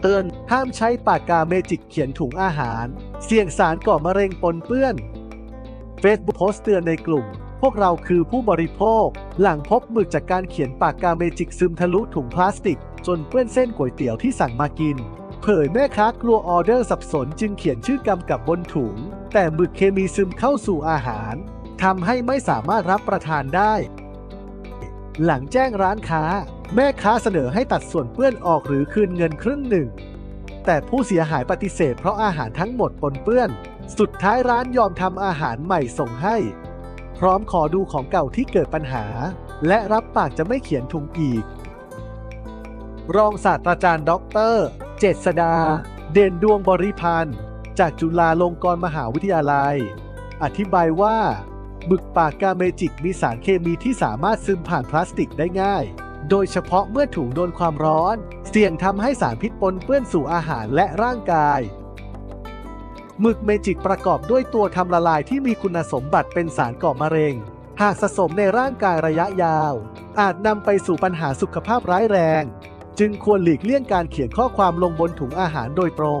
เตือน ห้ามใช้ปากกาเมจิกเขียนถุงอาหาร เสี่ยงสารก่อมะเร็งปนเปื้อน Facebook โพสต์เตือนในกลุ่ม พวกเราคือผู้บริโภค หลังพบหมึกจากการเขียนปากกาเมจิกซึมทะลุถุงพลาสติก จนเปื้อนเส้นก๋วยเตี๋ยวที่สั่งมากิน เผยแม่ค้ากลัวออเดอร์สับสนจึงเขียนชื่อกำกับบนถุง แต่หมึกเคมีซึมเข้าสู่อาหารทำให้ไม่สามารถรับประทานได้ หลังแจ้งร้านค้า แม่ค้าเสนอให้ตัดส่วนเปื้อนออกหรือคืนเงินครึ่งหนึ่ง แต่ผู้เสียหายปฏิเสธเพราะอาหารทั้งหมดปนเปื้อน สุดท้ายร้านยอมทำอาหารใหม่ส่งให้ พร้อมขอดูของเก่าที่เกิดปัญหา และรับปากจะไม่เขียนถุงอีก รองศาสตราจารย์ด็อกเตอร์ เจษดา เด่นดวงบริพันธ์ จากจุฬาลงกรณ์มหาวิทยาลัย อธิบายว่าหมึกปากกาเมจิกมีสารเคมีที่สามารถซึมผ่านพลาสติกได้ง่าย โดยเฉพาะเมื่อถุงโดนความร้อน เสี่ยงทำให้สารพิษปนเปื้อนสู่อาหารและร่างกายหมึกเมจิกประกอบด้วยตัวทำละลายที่มีคุณสมบัติเป็นสารก่อมะเร็ง หากสะสมในร่างกายระยะยาว อาจนำไปสู่ปัญหาสุขภาพร้ายแรง จึงควรหลีกเลี่ยงการเขียนข้อความลงบนถุงอาหารโดยตรง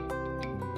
0815803998